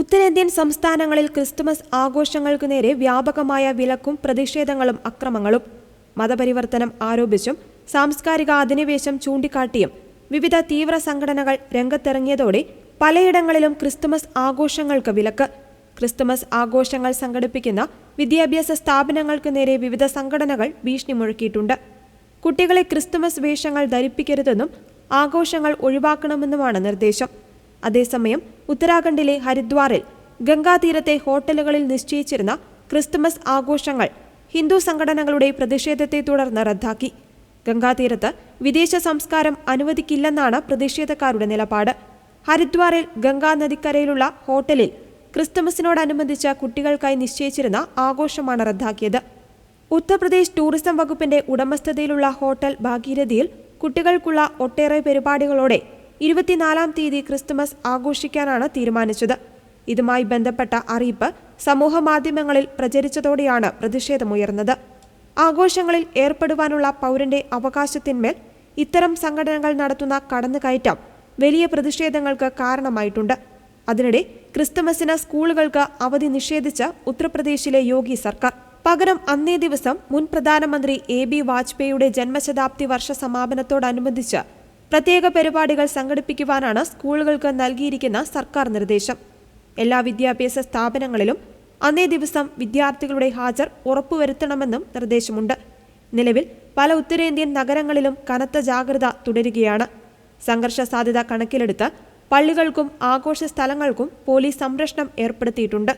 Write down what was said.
ഉത്തരേന്ത്യൻ സംസ്ഥാനങ്ങളിൽ ക്രിസ്തുമസ് ആഘോഷങ്ങൾക്ക് നേരെ വ്യാപകമായ വിലക്കും പ്രതിഷേധങ്ങളും അക്രമങ്ങളും. മതപരിവർത്തനം ആരോപിച്ചും സാംസ്കാരിക അധിനിവേശം ചൂണ്ടിക്കാട്ടിയും വിവിധ തീവ്ര സംഘടനകൾ രംഗത്തിറങ്ങിയതോടെ പലയിടങ്ങളിലും ക്രിസ്തുമസ് ആഘോഷങ്ങൾക്ക് വിലക്ക്. ക്രിസ്തുമസ് ആഘോഷങ്ങൾ സംഘടിപ്പിക്കുന്ന വിദ്യാഭ്യാസ സ്ഥാപനങ്ങൾക്ക് നേരെ വിവിധ സംഘടനകൾ ഭീഷണി മുഴക്കിയിട്ടുണ്ട്. കുട്ടികളെ ക്രിസ്തുമസ് വേഷങ്ങൾ ധരിപ്പിക്കരുതെന്നും ആഘോഷങ്ങൾ ഒഴിവാക്കണമെന്നുമാണ് നിർദ്ദേശം. അതേസമയം ഉത്തരാഖണ്ഡിലെ ഹരിദ്വാറിൽ ഗംഗാതീരത്തെ ഹോട്ടലുകളിൽ നിശ്ചയിച്ചിരുന്ന ക്രിസ്തുമസ് ആഘോഷങ്ങൾ ഹിന്ദു സംഘടനകളുടെ പ്രതിഷേധത്തെ തുടർന്ന് റദ്ദാക്കി. ഗംഗാതീരത്ത് വിദേശ സംസ്കാരം അനുവദിക്കില്ലെന്നാണ് പ്രതിഷേധക്കാരുടെ നിലപാട്. ഹരിദ്വാറിൽ ഗംഗാ നദിക്കരയിലുള്ള ഹോട്ടലിൽ ക്രിസ്തുമസിനോടനുബന്ധിച്ച് കുട്ടികൾക്കായി നിശ്ചയിച്ചിരുന്ന ആഘോഷമാണ് റദ്ദാക്കിയത്. ഉത്തർപ്രദേശ് ടൂറിസം വകുപ്പിന്റെ ഉടമസ്ഥതയിലുള്ള ഹോട്ടൽ ഭാഗീരഥിയിൽ കുട്ടികൾക്കുള്ള ഒട്ടേറെ പരിപാടികളോടെ ഇരുപത്തിനാലാം തീയതി ക്രിസ്തുമസ് ആഘോഷിക്കാനാണ് തീരുമാനിച്ചത്. ഇതുമായി ബന്ധപ്പെട്ട അറിയിപ്പ് സമൂഹ മാധ്യമങ്ങളിൽ പ്രചരിച്ചതോടെയാണ് പ്രതിഷേധമുയർന്നത്. ആഘോഷങ്ങളിൽ ഏർപ്പെടുവാനുള്ള പൗരന്റെ അവകാശത്തിന്മേൽ ഇത്തരം സംഘടനകൾ നടത്തുന്ന കടന്നുകയറ്റം വലിയ പ്രതിഷേധങ്ങൾക്ക് കാരണമായിട്ടുണ്ട്. അതിനിടെ ക്രിസ്തുമസിന് സ്കൂളുകൾക്ക് അവധി നിഷേധിച്ച് ഉത്തർപ്രദേശിലെ യോഗി സർക്കാർ. പകരം അന്നേ ദിവസം മുൻ പ്രധാനമന്ത്രി എ ബി വാജ്പേയിയുടെ ജന്മശതാബ്ദി വർഷ സമാപനത്തോടനുബന്ധിച്ച് പ്രത്യേക പരിപാടികൾ സംഘടിപ്പിക്കുവാനാണ് സ്കൂളുകൾക്ക് നൽകിയിരിക്കുന്ന സർക്കാർ നിർദ്ദേശം. എല്ലാ വിദ്യാഭ്യാസ സ്ഥാപനങ്ങളിലും അന്നേ ദിവസം വിദ്യാർത്ഥികളുടെ ഹാജർ ഉറപ്പുവരുത്തണമെന്നും നിർദ്ദേശമുണ്ട്. നിലവിൽ പല ഉത്തരേന്ത്യൻ നഗരങ്ങളിലും കനത്ത ജാഗ്രത തുടരുകയാണ്. സംഘർഷ സാധ്യത കണക്കിലെടുത്ത് പള്ളികൾക്കും ആഘോഷ സ്ഥലങ്ങൾക്കും പോലീസ് സംരക്ഷണം ഏർപ്പെടുത്തിയിട്ടുണ്ട്.